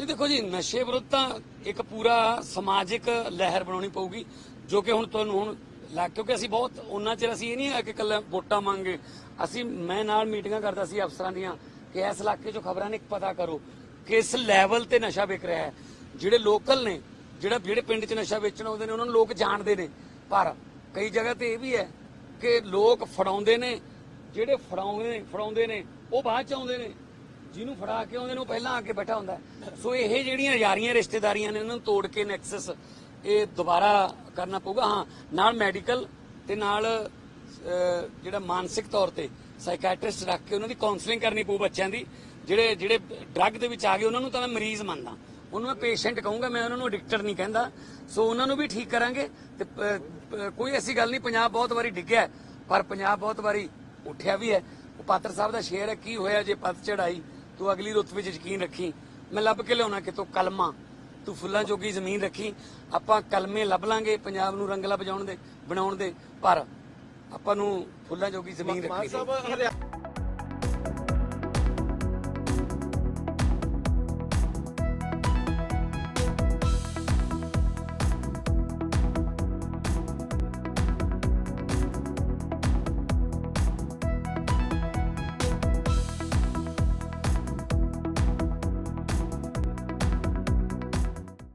ਨਹੀਂ, ਦੇਖੋ ਜੀ, ਨਸ਼ੇ ਵਿਰੁੱਧ ਤਾਂ ਇੱਕ ਪੂਰਾ ਸਮਾਜਿਕ ਲਹਿਰ ਬਣਾਉਣੀ ਪਊਗੀ, ਜੋ ਕਿ ਹੁਣ ਤੁਹਾਨੂੰ ਹੁਣ ਲੱਗ, ਕਿਉਂਕਿ ਅਸੀਂ ਬਹੁਤ ਉਹਨਾਂ ਚਿਰ ਅਸੀਂ ਇਹ ਨਹੀਂ ਹੈ ਕਿ ਕੱਲਾ ਵੋਟਾਂ ਮੰਗੇ। ਅਸੀਂ, ਮੈਂ ਨਾਲ ਮੀਟਿੰਗਾਂ ਕਰਦਾ ਸੀ ਅਫਸਰਾਂ ਦੀਆਂ, ਕਿ ਇਸ ਇਲਾਕੇ 'ਚੋਂ ਖਬਰਾਂ ਨੇ ਪਤਾ ਕਰੋ ਕਿਸ ਲੈਵਲ ਤੇ ਨਸ਼ਾ ਵਿਕ ਰਿਹਾ ਹੈ। ਜਿਹੜੇ ਲੋਕਲ ਨੇ, ਜਿਹੜਾ, ਜਿਹੜੇ ਪਿੰਡ 'ਚ ਨਸ਼ਾ ਵੇਚਣ ਆਉਂਦੇ ਨੇ, ਉਹਨਾਂ ਨੂੰ ਲੋਕ ਜਾਣਦੇ ਨੇ। ਪਰ ਕਈ ਜਗ੍ਹਾ ਤੇ ਇਹ ਵੀ ਹੈ ਕਿ ਲੋਕ ਫੜਾਉਂਦੇ ਨੇ, ਜਿਹੜੇ ਫੜਾਉਂਦੇ ਨੇ ਫੜਾਉਂਦੇ ਨੇ, ਉਹ ਬਾਅਦ ਚ ਆਉਂਦੇ ਨੇ। ਜਿਹਨੂੰ ਫੜਾ ਕੇ ਆਉਂਦੇ ਨੂੰ ਪਹਿਲਾਂ ਆ ਕੇ ਬੈਠਾ ਹੁੰਦਾ ਸੋ ਇਹ ਜਿਹੜੀਆਂ ਯਾਰੀਆਂ ਰਿਸ਼ਤੇਦਾਰੀਆਂ ਨੇ, ਇਹਨਾਂ ਨੂੰ ਤੋੜ ਕੇ ਨੈਕਸਸ ਇਹ ਦੁਬਾਰਾ ਕਰਨਾ ਪਊਗਾ। ਹਾਂ, ਨਾਲ ਮੈਡੀਕਲ ਤੇ ਨਾਲ ਜਿਹੜਾ ਮਾਨਸਿਕ ਤੌਰ ਤੇ ਸਾਈਕੈਟ੍ਰਿਸਟ ਰੱਖ ਕੇ ਉਹਨਾਂ ਦੀ ਕਾਉਂਸਲਿੰਗ ਕਰਨੀ ਪਊ ਬੱਚਿਆਂ ਦੀ। ਜਿਹੜੇ ਜਿਹੜੇ ਡਰੱਗ ਦੇ ਵਿੱਚ ਆ ਗਏ, ਉਹਨਾਂ ਨੂੰ ਤਾਂ ਮੈਂ ਮਰੀਜ਼ ਮੰਨਦਾ। ਉਹਨੂੰ ਮੈਂ ਪੇਸ਼ੈਂਟ ਕਹੂੰਗਾ, ਮੈਂ ਉਹਨਾਂ ਨੂੰ ਐਡਿਕਟਡ ਨਹੀਂ ਕਹਿੰਦਾ। ਸੋ ਉਹਨਾਂ ਨੂੰ ਵੀ ਠੀਕ ਕਰਾਂਗੇ। ਤੇ ਕੋਈ ਐਸੀ ਗੱਲ ਨਹੀਂ, ਪੰਜਾਬ ਬਹੁਤ ਵਾਰੀ ਡਿੱਗਿਆ ਪਰ ਪੰਜਾਬ ਬਹੁਤ ਵਾਰੀ ਉੱਠਿਆ ਵੀ ਹੈ। ਉਹ ਪਾਤਰ ਸਾਹਿਬ ਦਾ ਸ਼ੇਰ ਹੈ, ਕੀ ਹੋਇਆ ਜੇ ਪੱਤ ਚੜਾਈ ਤੂੰ ਅਗਲੀ ਰੁੱਤ ਵਿੱਚ ਯਕੀਨ ਰੱਖੀ। ਮੈਂ ਲੱਭ ਕੇ ਲਿਆਉਣਾ ਕਿਤੋਂ? ਕਲਮਾ। ਤੂੰ ਫੁੱਲਾਂ ਜੋਗੀ ਜ਼ਮੀਨ ਰੱਖੀ। ਆਪਾਂ ਕਲਮੇ ਲੱਭ ਲਾਂਗੇ ਪੰਜਾਬ ਨੂੰ ਰੰਗਲਾ ਵਜਾਉਣ ਦੇ ਬਣਾਉਣ ਦੇ। ਪਰ ਆਪਾਂ ਨੂੰ ਫੁੱਲਾਂ ਜੋਗੀ ਜ਼ਮੀਨ ਹਰਿਆ-